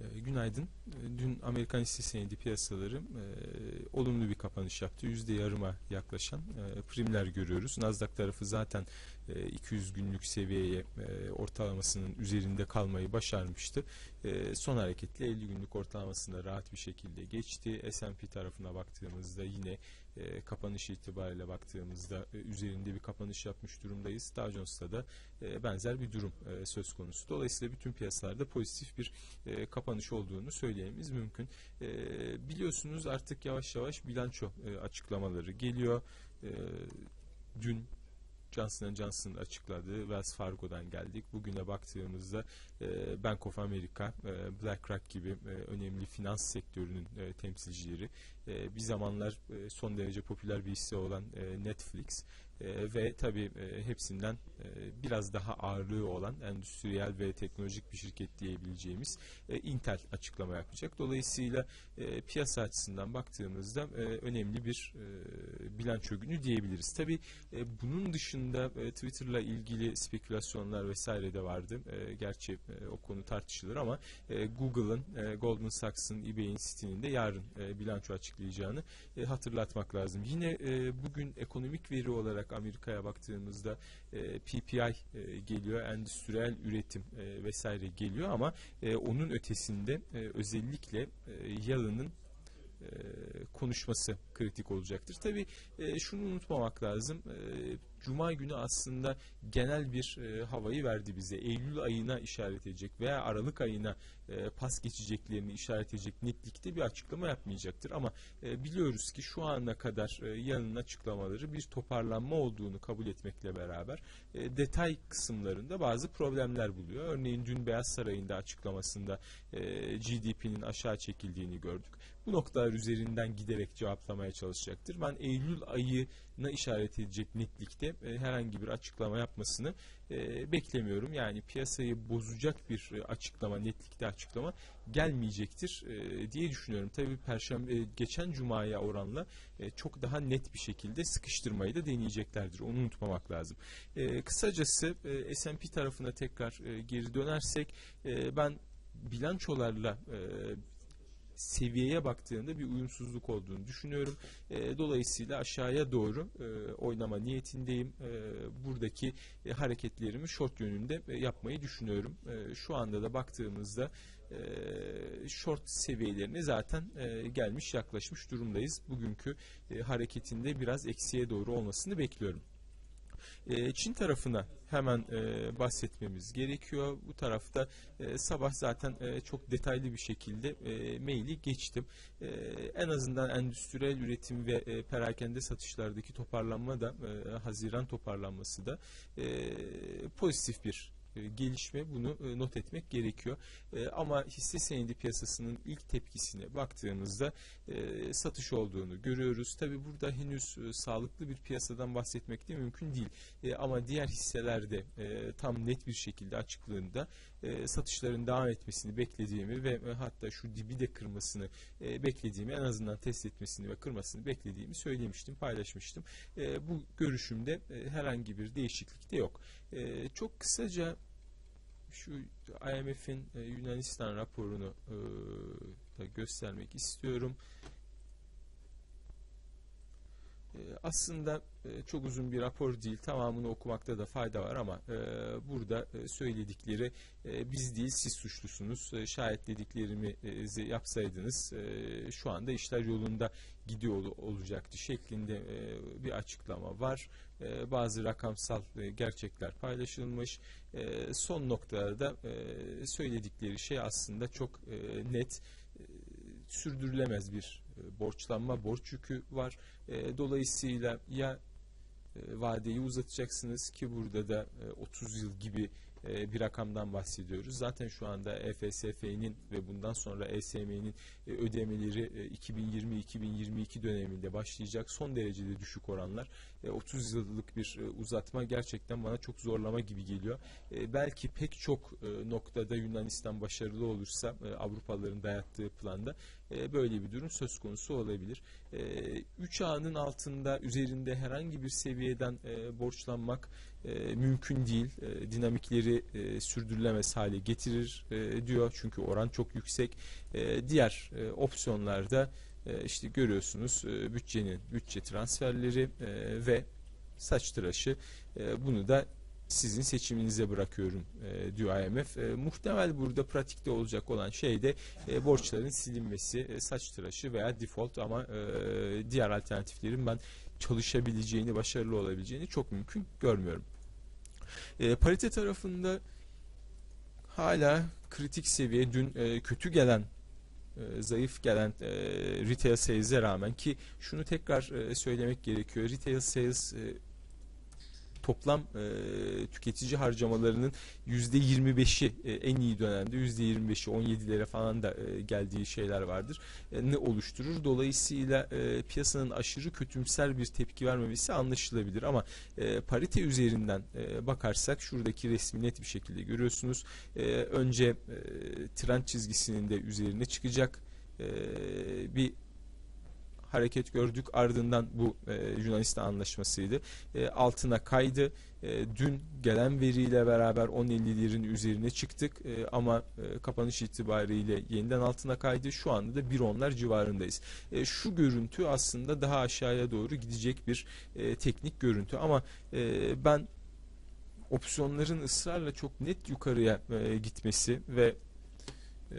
E, Günaydın. E, Dün Amerikan hisse senedi piyasaları e, olumlu bir kapanış yaptı. Yüzde yarıma yaklaşan e, primler görüyoruz. Nasdaq tarafı zaten e, 200 günlük seviyeye e, ortalamasının üzerinde kalmayı başarmıştı. E, son hareketle 50 günlük ortalamasında rahat bir şekilde geçti. S&P tarafına baktığımızda yine e, kapanış itibariyle baktığımızda e, üzerinde bir kapanış yapmış durumdayız. Dow Jones'ta da e, benzer bir durum söz konusu. Dolayısıyla bütün piyasalarda pozitif bir kapanış olduğunu söylememiz mümkün. Biliyorsunuz artık yavaş yavaş bilanço açıklamaları geliyor. Dün Johnson Johnson'ın açıkladığı Wells Fargo'dan geldik. Bugüne baktığımızda e, Bank of America, e, BlackRock gibi e, önemli finans sektörünün temsilcileri, e, bir zamanlar e, son derece popüler bir hisse olan e, Netflix e, ve tabii e, hepsinden e, biraz daha ağırlığı olan endüstriyel ve teknolojik bir şirket diyebileceğimiz e, Intel açıklama yapacak. Dolayısıyla e, piyasa açısından baktığımızda e, önemli bir e, bilanço günü diyebiliriz. Tabii e, bunun dışında e, Twitter'la ilgili spekülasyonlar vesaire de vardı. E, gerçi e, o konu tartışılır ama e, Google'ın, e, Goldman Sachs'ın, eBay'in City'nin de yarın e, bilanço açıklayacağını e, hatırlatmak lazım. Yine e, bugün ekonomik veri olarak Amerika'ya baktığımızda e, PPI e, geliyor, endüstriyel üretim e, vesaire geliyor ama e, onun ötesinde e, özellikle e, Yalın'ın e, konuşması kritik olacaktır. Tabii e, şunu unutmamak lazım. Cuma günü aslında genel bir e, havayı verdi bize. Eylül ayına işaret edecek veya Aralık ayına e, pas geçeceklerini işaret edecek netlikte bir açıklama yapmayacaktır. Ama e, biliyoruz ki şu ana kadar e, yarının açıklamaları bir toparlanma olduğunu kabul etmekle beraber e, detay kısımlarında bazı problemler buluyor. Örneğin dün Beyaz Saray'ın da açıklamasında e, GDP'nin aşağı çekildiğini gördük. Bu noktalar üzerinden giderek cevaplamaya çalışacaktır. Ben Eylül ayına işaret edecek netlikte e, herhangi bir açıklama yapmasını e, beklemiyorum. Yani piyasayı bozacak bir e, açıklama, netlikte açıklama gelmeyecektir diye düşünüyorum. Tabii perşembe geçen cumaya oranla çok daha net bir şekilde sıkıştırmayı da deneyeceklerdir. Onu unutmamak lazım. Kısacası S&P tarafına tekrar geri dönersek ben bilançolarla seviyeye baktığında bir uyumsuzluk olduğunu düşünüyorum. E, dolayısıyla aşağıya doğru e, oynama niyetindeyim. E, buradaki e, hareketlerimi short yönünde e, yapmayı düşünüyorum. E, şu anda da baktığımızda e, short seviyelerine zaten e, gelmiş yaklaşmış durumdayız. Bugünkü e, hareketinde biraz eksiye doğru olmasını bekliyorum. E, Çin tarafına hemen e, bahsetmemiz gerekiyor. Bu tarafta e, sabah zaten e, çok detaylı bir şekilde e, maili geçtim. E, en azından endüstriyel üretim ve e, perakende satışlardaki toparlanma da e, Haziran toparlanması da e, pozitif bir gelişme bunu e, not etmek gerekiyor. E, ama hisse senedi piyasasının ilk tepkisine baktığımızda satış olduğunu görüyoruz. Tabi burada henüz sağlıklı bir piyasadan bahsetmek de mümkün değil. Ama diğer hisselerde tam net bir şekilde açıklığında satışların devam etmesini beklediğimi ve hatta şu dibi de kırmasını beklediğimi en azından test etmesini ve kırmasını beklediğimi söylemiştim, paylaşmıştım. Bu görüşümde herhangi bir değişiklik de yok. Çok kısaca şu IMF'in e, Yunanistan raporunu e, da göstermek istiyorum. E, aslında e, çok uzun bir rapor değil. Tamamını okumakta da fayda var ama e, burada e, söyledikleri biz değil siz suçlusunuz. Şayet dediklerimi yapsaydınız şu anda işler yolunda gidiyor olacaktı şeklinde bir açıklama var. Bazı rakamsal gerçekler paylaşılmış. Son noktada söyledikleri şey aslında çok net sürdürülemez bir e, borçlanma, borç yükü var. E, dolayısıyla ya e, vadeyi uzatacaksınız ki burada da 30 yıl gibi bir rakamdan bahsediyoruz. Zaten şu anda EFSF'nin ve bundan sonra ESM'nin e, ödemeleri 2020-2022 e, döneminde başlayacak. Son derecede düşük oranlar. 30 yıllık bir uzatma gerçekten bana çok zorlama gibi geliyor. Belki pek çok noktada Yunanistan başarılı olursa Avrupalıların dayattığı planda böyle bir durum söz konusu olabilir. 3 A'nın altında üzerinde herhangi bir seviyeden borçlanmak e, mümkün değil. E, dinamikleri e, sürdürülemez hale getirir e, diyor. Çünkü oran çok yüksek. E, diğer e, opsiyonlarda e, işte görüyorsunuz e, bütçenin bütçe transferleri e, ve saç tıraşı. E, bunu da sizin seçiminize bırakıyorum e, diyor IMF. E, muhtemel burada pratikte olacak olan şey de e, borçların silinmesi, e, saç tıraşı veya default ama e, diğer alternatiflerin ben çalışabileceğini, başarılı olabileceğini çok mümkün görmüyorum. E, parite tarafında hala kritik seviye dün e, kötü gelen e, zayıf gelen e, retail sales'e rağmen ki şunu tekrar e, söylemek gerekiyor. Retail sales e, toplam e, tüketici harcamalarının %25'i e, en iyi dönemde %25'i 17'lere falan da e, geldiği şeyler vardır. E, ne oluşturur? Dolayısıyla e, piyasanın aşırı kötümser bir tepki vermemesi anlaşılabilir ama e, parite üzerinden e, bakarsak şuradaki resmi net bir şekilde görüyorsunuz. E, önce e, trend çizgisinin de üzerine çıkacak e, bir hareket gördük. Ardından bu e, Yunanistan anlaşmasıydı. E, altına kaydı. E, dün gelen veriyle beraber 10.50'lerin üzerine çıktık. E, ama e, kapanış itibariyle yeniden altına kaydı. Şu anda da 1.10'lar civarındayız. E, şu görüntü aslında daha aşağıya doğru gidecek bir e, teknik görüntü. Ama e, ben opsiyonların ısrarla çok net yukarıya e, gitmesi ve e,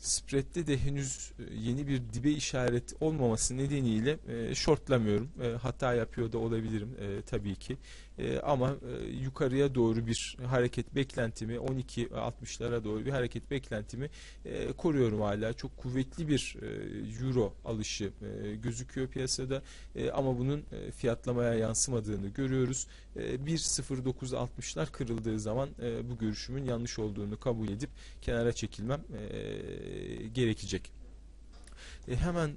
spread'de de henüz e, yeni bir dibe işaret olmaması nedeniyle e, shortlamıyorum. E, hata yapıyor da olabilirim e, tabii ki. E, ama e, yukarıya doğru bir hareket beklentimi 12.60'lara doğru bir hareket beklentimi e, koruyorum hala. Çok kuvvetli bir e, euro alışı gözüküyor piyasada ama bunun fiyatlamaya yansımadığını görüyoruz. E, 1.0960'lar kırıldığı zaman bu görüşümün yanlış olduğunu kabul edip kenara çekilmem gerekecek. Hemen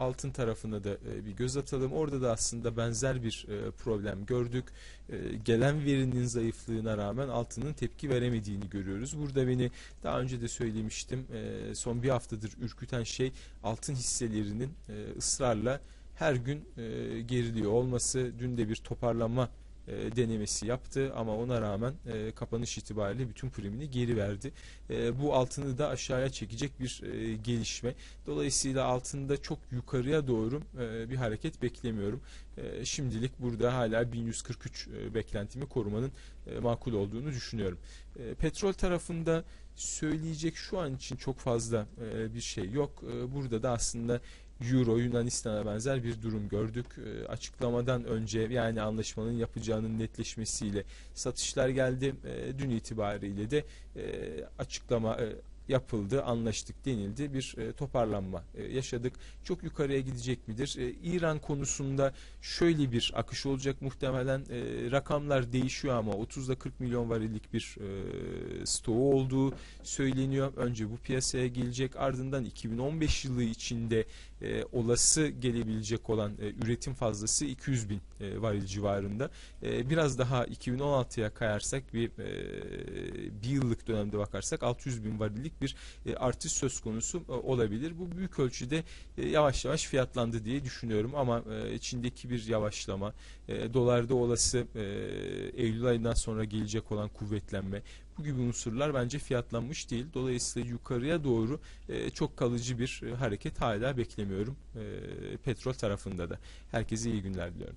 altın tarafına da e, bir göz atalım. Orada da aslında benzer bir e, problem gördük. E, gelen verinin zayıflığına rağmen altının tepki veremediğini görüyoruz. Burada beni daha önce de söylemiştim. Son bir haftadır ürküten şey altın hisselerinin ısrarla her gün geriliyor olması. Dün de bir toparlanma e, denemesi yaptı ama ona rağmen e, kapanış itibariyle bütün primini geri verdi. E, bu altını da aşağıya çekecek bir e, gelişme. Dolayısıyla altında çok yukarıya doğru e, bir hareket beklemiyorum. E, şimdilik burada hala 1143 e, beklentimi korumanın e, makul olduğunu düşünüyorum. E, petrol tarafında söyleyecek şu an için çok fazla e, bir şey yok. E, burada da aslında Euro Yunanistan'a benzer bir durum gördük. E, açıklamadan önce yani anlaşmanın yapacağının netleşmesiyle satışlar geldi. E, dün itibariyle de e, açıklama e, yapıldı, anlaştık denildi. Bir e, toparlanma e, yaşadık. Çok yukarıya gidecek midir? E, İran konusunda şöyle bir akış olacak muhtemelen. E, rakamlar değişiyor ama 30 ile 40 milyon varillik bir e, stoğu olduğu söyleniyor. Önce bu piyasaya gelecek. Ardından 2015 yılı içinde e, olası gelebilecek olan e, üretim fazlası 200 bin e, varil civarında. E, biraz daha 2016'ya kayarsak bir e, bir yıllık dönemde bakarsak 600 bin varillik bir e, artış söz konusu e, olabilir. Bu büyük ölçüde e, yavaş yavaş fiyatlandı diye düşünüyorum ama e, içindeki bir yavaşlama, dolarda olası Eylül ayından sonra gelecek olan kuvvetlenme bu gibi unsurlar bence fiyatlanmış değil. Dolayısıyla yukarıya doğru çok kalıcı bir hareket hala beklemiyorum petrol tarafında da. Herkese iyi günler diliyorum.